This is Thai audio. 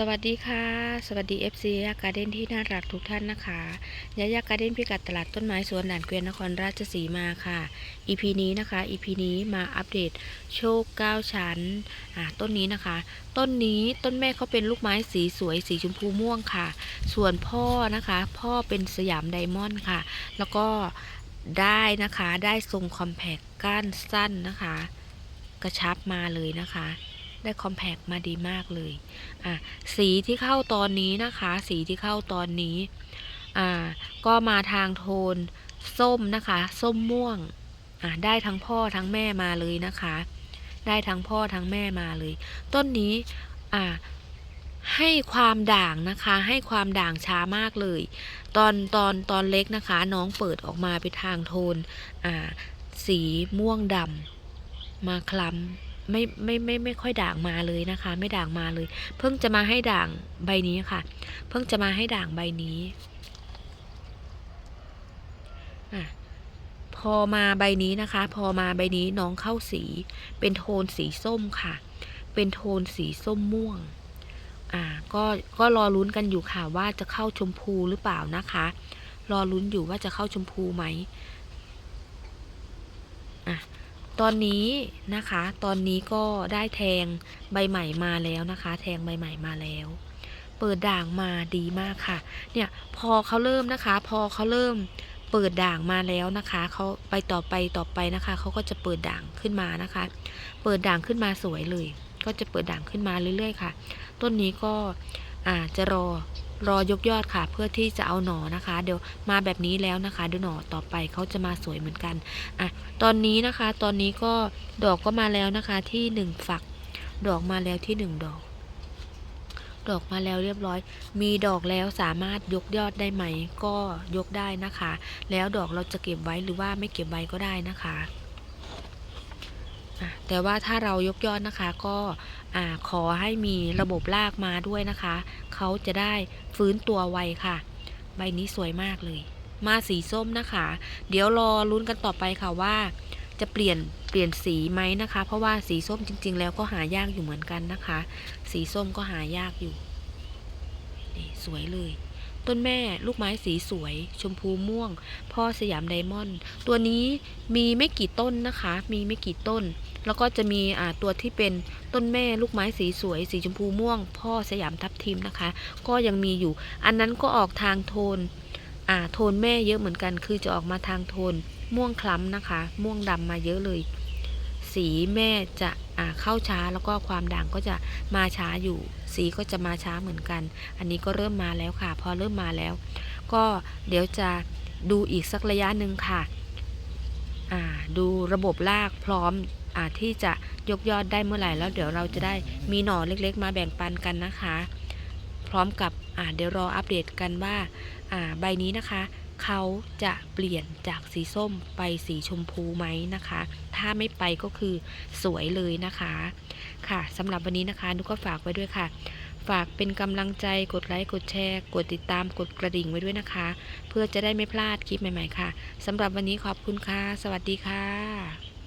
สวัสดีค่ะ สวัสดี FC ยาการ์เด้นที่น่ารักทุกท่านนะคะยายาการ์เด้นพิกัดตลาดต้นไม้สวนด่านเกวียนนครราชสีมาค่ะ EP นี้นะคะ EP นี้มาอัปเดตโชค9ชั้นอ่าต้นนี้นะคะ ต้นนี้ต้นแม่เขาเป็นลูกไม้สีสวยสีชมพูม่วงค่ะ ส่วนพ่อนะคะ พ่อเป็นสยามไดมอนด์ค่ะ แล้วก็ได้นะคะได้ทรงคอมแพคก้านสั้นนะคะ กระชับมาเลยนะคะ ได้คอมแพคมาดีมากเลยอะสีที่เข้าตอนนี้นะคะ สีที่เข้าตอนนี้อ่าก็มาทางโทนส้มนะคะ ส้มม่วงอ่าได้ทั้งพ่อทั้งแม่มาเลยนะคะ ได้ทั้งพ่อทั้งแม่มาเลย ต้นนี้อ่าให้ความด่างนะคะ ให้ความด่างช้ามากเลย ตอนตอนตอนเล็กนะคะ น้องเปิดออกมาไปทางโทนอ่าสีม่วงดำมาคล้ำ ไม่ไม่ไม่ไม่ค่อยด่างมาเลยนะคะ ไม่ด่างมาเลย เพิ่งจะมาให้ด่างใบนี้ค่ะ เพิ่งจะมาให้ด่างใบนี้อะพอมาใบนี้นะคะ พอมาใบนี้น้องเข้าสี เป็นโทนสีส้มค่ะ เป็นโทนสีส้มม่วง อ่า ก็ก็รอลุ้นกันอยู่ค่ะว่าจะเข้าชมพูหรือเปล่านะคะ รอลุ้นอยู่ว่าจะเข้าชมพูไหมอะ ตอนนี้นะคะ ตอนนี้ก็ได้แทงใบใหม่มาแล้วนะคะ แทงใบใหม่มาแล้ว เปิดด่างมาดีมากค่ะ เนี่ยพอเขาเริ่มนะคะ พอเขาเริ่มเปิดด่างมาแล้วนะคะเขาไปต่อไปต่อไปนะคะเขาก็จะเปิดด่างขึ้นมานะคะ เปิดด่างขึ้นมาสวยเลย ก็จะเปิดด่างขึ้นมาเรื่อยๆ ค่ะ ต้นนี้ก็อ่าจะรอ รอยกยอดค่ะ เพื่อที่จะเอาหนอนะคะ เดี๋ยวมาแบบนี้แล้วนะคะเดี๋ยวหนอต่อไปเขาจะมาสวยเหมือนกันอะตอนนี้นะคะ ตอนนี้ก็ดอกก็มาแล้วนะคะ ที่หนึ่งฝัก ดอกมาแล้วที่หนึ่งดอก ดอกมาแล้วเรียบร้อย มีดอกแล้วสามารถยกยอดได้ไหม ก็ยกได้นะคะ แล้วดอกเราจะเก็บไว้หรือว่าไม่เก็บไว้ก็ได้นะคะะแต่ว่าถ้าเรายกยอดนะคะก็อ่าขอให้มีระบบรากมาด้วยนะคะ เขาจะได้ฟื้นตัวไวค่ะ ใบนี้สวยมากเลย มาสีส้มนะคะ เดี๋ยวรอลุ้นกันต่อไปค่ะว่า จะเปลี่ยนเปลี่ยนสีไหมนะคะ เพราะว่าสีส้มจริง ๆ แล้วก็หายากอยู่เหมือนกันนะคะ สีส้มก็หายากอยู่นี่สวยเลย ต้นแม่ลูกไม้สีสวย ชมพูม่วง พ่อสยามไดมอนด์ตัวนี้มีไม่กี่ต้นนะคะ มีไม่กี่ต้นแล้วก็จะมีตัวที่เป็นต้นแม่ลูกไม้สีสวย สีชมพูม่วง พ่อสยามทับทิมนะคะ ก็ยังมีอยู่ อันนั้นก็ออกทางโทนโทนแม่เยอะเหมือนกัน คือจะออกมาทางโทน ม่วงคล้ำนะคะ ม่วงดำมาเยอะเลย สีแม่จะเข้าช้าแล้วก็ความด่างก็จะมาช้าอยู่ สีก็จะมาช้าเหมือนกัน อันนี้ก็เริ่มมาแล้วค่ะ พอเริ่มมาแล้ว ก็เดี๋ยวจะดูอีกสักระยะหนึ่งค่ะดูระบบรากพร้อม อ่าที่จะยกยอดได้เมื่อไหร่แล้วเดี๋ยวเราจะได้มีหน่อเล็กๆ มาแบ่งปันกันนะคะ พร้อมกับอ่าเดี๋ยวรออัปเดตกันว่าอ่าใบนี้นะคะเขาจะเปลี่ยนจากสีส้มไปสีชมพูไหมนะคะ ถ้าไม่ไปก็คือสวยเลยนะคะ ค่ะสำหรับวันนี้นะคะนุก็ฝากไว้ด้วยค่ะ ฝากเป็นกำลังใจกดไลค์กดแชร์ กดติดตามกดกระดิ่งไว้ด้วยนะคะ เพื่อจะได้ไม่พลาดคลิปใหม่ๆค่ะสำหรับวันนี้ขอบคุณค่ะ สวัสดีค่ะ